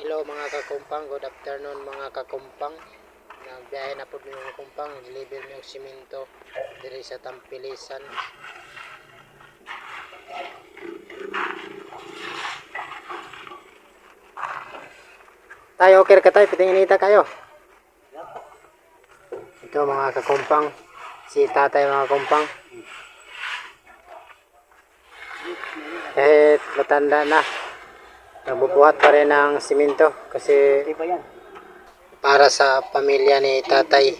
Hello mga kakumpang, good afternoon mga kakumpang. Nagbiyahe na po mga kumpang, deliver niyo simento diri sa Tampilisan. Tayo, okay ka tayo, pitinginita kayo. Ito mga kakumpang, si tatay mga kumpang. Kahit matanda na, nagbubuhat pa rin ng simento kasi para sa pamilya ni tatay.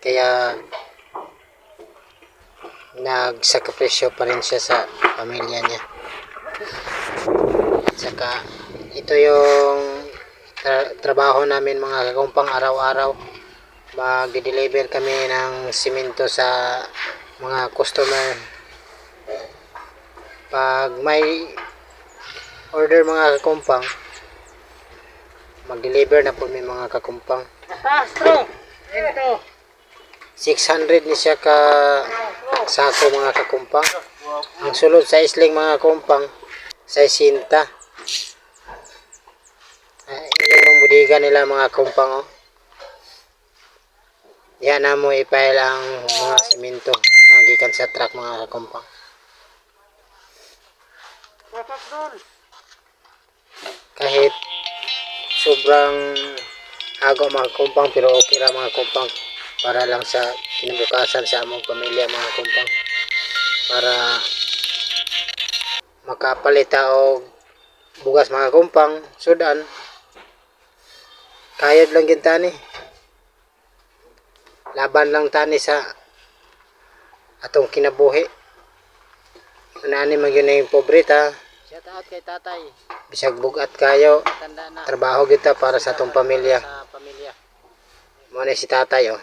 Kaya nagsakripisyo pa rin siya sa pamilya niya. Saka ito yung tra- trabaho namin mga kakumpang araw-araw. Mag-deliver kami ng simento sa mga customer. Pag may order mga kakumpang, mag-deliver na po may mga kakumpang. Astro! Ito! 600 ni siya ka sako mga kakumpang. Ang sulod sa isling mga kumpang sa isinta. Ay, yung budiga nila mga kumpang oh. Yan na mo ipail ang mga simento magikan sa truck mga kakumpang. Doon! Kahit sobrang agaw mga kumpang pero okay lang mga kumpang para lang sa kinabukasan sa among pamilya mga kumpang para makapalita og bugas mga kumpang. Sudan kayod lang gid tani. Laban lang tani sa atong kinabuhi. Anani man yun na yung pobreta. Shout out kay tatay. Bisag bugat kayo. Trabaho kita para sa atong pamilya. Sa pamilya. Mo na si tatay oh.